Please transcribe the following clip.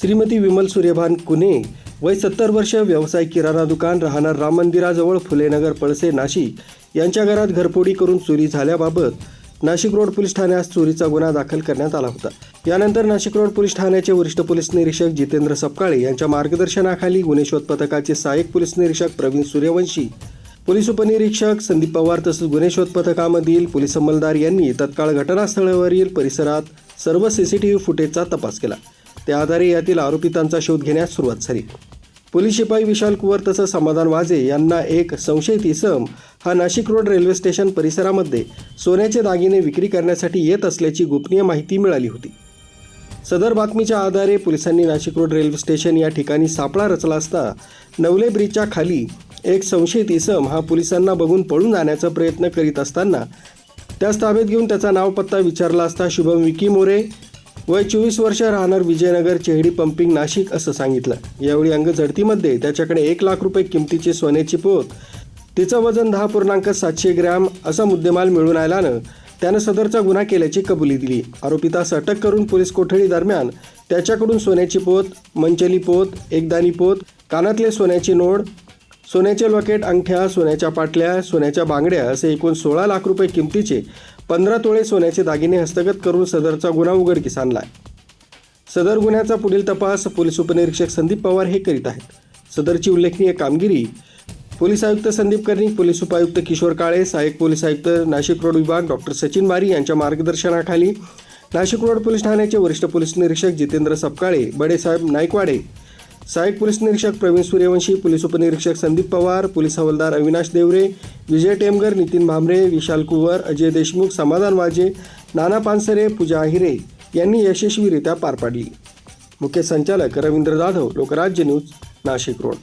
श्रीमती विमल सूर्यभान कुने वय सत्तर वर्ष व्यवसाय किराणा दुकान राहणार राम मंदिराजवळ फुलेनगर पळसे नाशिक यांच्या घरात घरफोडी करून चोरी झाल्याबाबत नाशिक रोड पोलीस ठाण्यात चोरीचा गुन्हा दाखल करण्यात आला होता. यानंतर नाशिक रोड पोलीस ठाण्याचे वरिष्ठ पोलीस निरीक्षक जितेंद्र सपकाळे यांच्या मार्गदर्शनाखाली गुन्हे शोध पथकाचे सहाय्यक पोलीस निरीक्षक प्रवीण सूर्यवंशी पोलीस उपनिरीक्षक संदीप पवार तसंच गुन्हे शोध पथकामधील पोलीस अंमलदार यांनी तत्काळ घटनास्थळावरील परिसरात सर्व सीसीटीव्ही फुटेजचा तपास केला. त्या आधारे यातील आरोपितांचा शोध घेण्यास सुरुवात झाली. पोलीस शिपाई विशाल कुवर तसंच समाधान वाजे यांना एक संशयित इसम हा नाशिक रोड रेल्वे स्टेशन परिसरामध्ये सोन्याचे दागिने विक्री करण्यासाठी येत असल्याची गोपनीय माहिती मिळाली होती. सदर बातमीच्या आधारे पोलिसांनी नाशिक रोड रेल्वे स्टेशन या ठिकाणी सापळा रचला असता नवले ब्रिजच्या खाली एक संशयित इसम हा पोलिसांना बघून पळून जाण्याचा प्रयत्न करीत असताना त्यास ताब्यात घेऊन त्याचा नाव पत्ता विचारला असता शुभम विकी मोरे वय चोवीस वर्ष राहणार विजयनगर चेहडी पंपिंग नाशिक असं सांगितलं. यावेळी अंगझडतीमध्ये त्याच्याकडे एक लाख रुपये किमतीची सोन्याची पोत तिचं वजन दहा पूर्णांक सातशे ग्रॅम असा मुद्देमाल मिळून आल्यानं त्यानं सदरचा गुन्हा केल्याची कबुली दिली. आरोपितास अटक करून पोलीस कोठडी दरम्यान त्याच्याकडून सोन्याची पोत मंचली पोत एकदानी पोत कानातले सोन्याची नोड सोन्याचे लॉकेट अंगठ्या सोन्याच्या पाटल्या सोन्याच्या बांगड्या असे एकूण सोळा लाख रुपये किमतीचे पंधरा तोळे सोन्याचे दागिने हस्तगत करून सदरचा गुन्हा उघडकीस आणला सदर गुन्ह्याचा पुढील तपास पोलीस उपनिरीक्षक संदीप पवार हे करीत आहेत. सदरची उल्लेखनीय कामगिरी पोलीस आयुक्त संदीप कर्णिक पोलीस उपायुक्त किशोर काळे सहाय्यक पोलीस आयुक्त नाशिक रोड विभाग डॉक्टर सचिन मारी यांच्या मार्गदर्शनाखाली नाशिक रोड पोलीस ठाण्याचे वरिष्ठ पोलीस निरीक्षक जितेंद्र सपकाळे बडेसाहेब नायकवाडे सहाय्यक पोलीस निरीक्षक प्रवीण सूर्यवंशी पोलीस उपनिरीक्षक संदीप पवार पोलीस हवालदार अविनाश देवरे विजय टेमगर नितीन भांबरे विशाल कुवर अजय देशमुख समाधान वाजे नाना पानसरे पूजा आहिरे यांनी यशस्वीरित्या पार पाडली. मुख्य संचालक रवींद्र जाधव लोकराज्य न्यूज नाशिक रोड